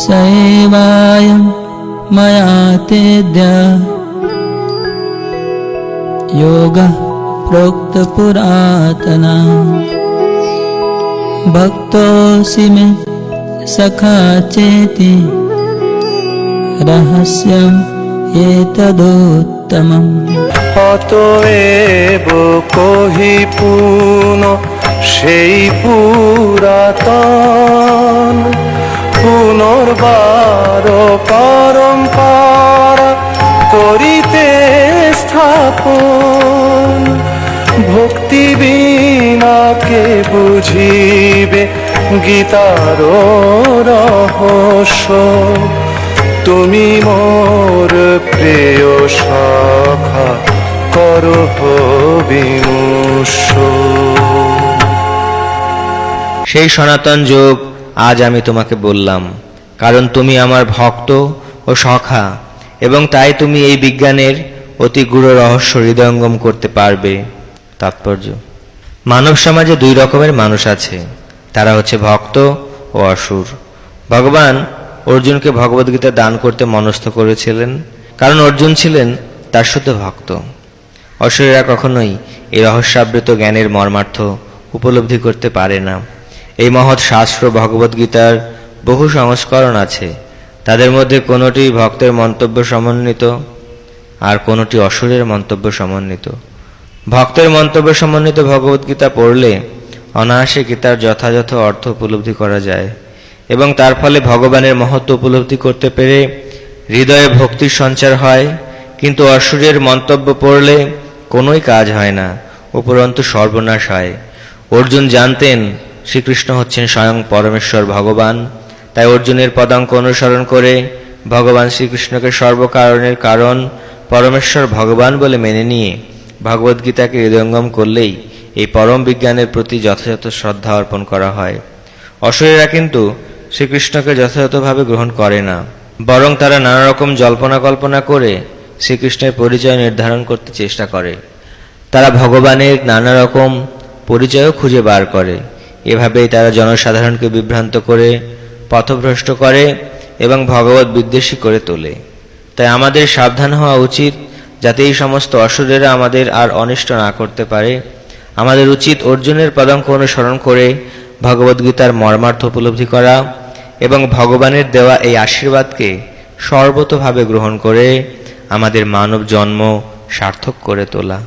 सैवायं मया तेद्य योगः प्रोक्तपुरातना भक्तोऽसि मे सखा चेति रहस्यम् एतदुत्तमम् অতএব কহি পুন সেই পুরাতন পুনর্বার পরম্পরা করিতে স্থাপন। ভক্তি বিনাকে বুঝিবে গীতার রহস্য? তুমি মোর প্রিয় সখা করহ বিমুষ সেই সনাতন যোগ আজ আমি তোমাকে বললাম, কারণ তুমি আমার ভক্ত ও সখা, এবং তাই তুমি এই বিজ্ঞানের অতি গূঢ় রহস্য হৃদয়ঙ্গম করতে পারবে। তাৎপর্য। মানব সমাজে দুই রকমের মানুষ আছে, তারা হচ্ছে ভক্ত ও অসুর। ভগবান অর্জুনকে ভগবদ্গীতা দান করতে মনস্থ করেছিলেন, কারণ অর্জুন ছিলেন তার শুদ্ধ ভক্ত। অসুরেরা কখনোই এই রহস্যাবৃত জ্ঞানের মর্মার্থ উপলব্ধি করতে পারে না। এই মহৎ শাস্ত্র ভগবদ্গীতার বহু সংস্করণ আছে। তাদের মধ্যে কোনোটি ভক্তের মন্তব্য সমন্বিত আর কোনোটি অসুরের মন্তব্য সমন্বিত। ভক্তের মন্তব্য সমন্বিত ভগবদ্গীতা পড়লে অনায়াসে গীতার যথাযথ অর্থ উপলব্ধি করা যায় এবং তার ফলে ভগবানের মহত্ব উপলব্ধি করতে পেরে হৃদয়ে ভক্তির সঞ্চার হয়, কিন্তু অসুরের মন্তব্য পড়লে কোনোই কাজ হয় না, উপরন্তু সর্বনাশ হয়। অর্জুন জানতেন শ্রীকৃষ্ণ হচ্ছেন স্বয়ং পরমেশ্বর ভগবান। তাই অর্জুনের পদাঙ্ক অনুসরণ করে ভগবান শ্রীকৃষ্ণকে সর্বকারণের কারণ পরমেশ্বর ভগবান বলে মেনে নিয়ে ভগবদ্গীতাকে হৃদয়ঙ্গম করলেই এই পরম বিজ্ঞানের প্রতি যথাযথ শ্রদ্ধা অর্পণ করা হয়। অসুরেরা কিন্তু শ্রীকৃষ্ণকে যথাযথভাবে গ্রহণ করে না। বরং তারা নানা রকম জল্পনা কল্পনা করে শ্রীকৃষ্ণের পরিচয় নির্ধারণ করতে চেষ্টা করে। তারা ভগবানের নানা রকম পরিচয়ও খুঁজে বার করে। এভাবেই তারা জনসাধারণকে বিভ্রান্ত করে, পথভ্রষ্ট করে এবং ভগবত বিদ্বেষী করে তোলে। তাই আমাদের সাবধান হওয়া উচিত যাতে এই সমস্ত অসুরেরা আমাদের আর অনিষ্ট না করতে পারে। আমাদের উচিত অর্জুনের পদাঙ্ক অনুসরণ করে ভগবদ্গীতার মর্মার্থ উপলব্ধি করা এবং ভগবানের দেওয়া এই আশীর্বাদকে সর্বতভাবে গ্রহণ করে আমাদের মানব জন্ম সার্থক করে তোলা।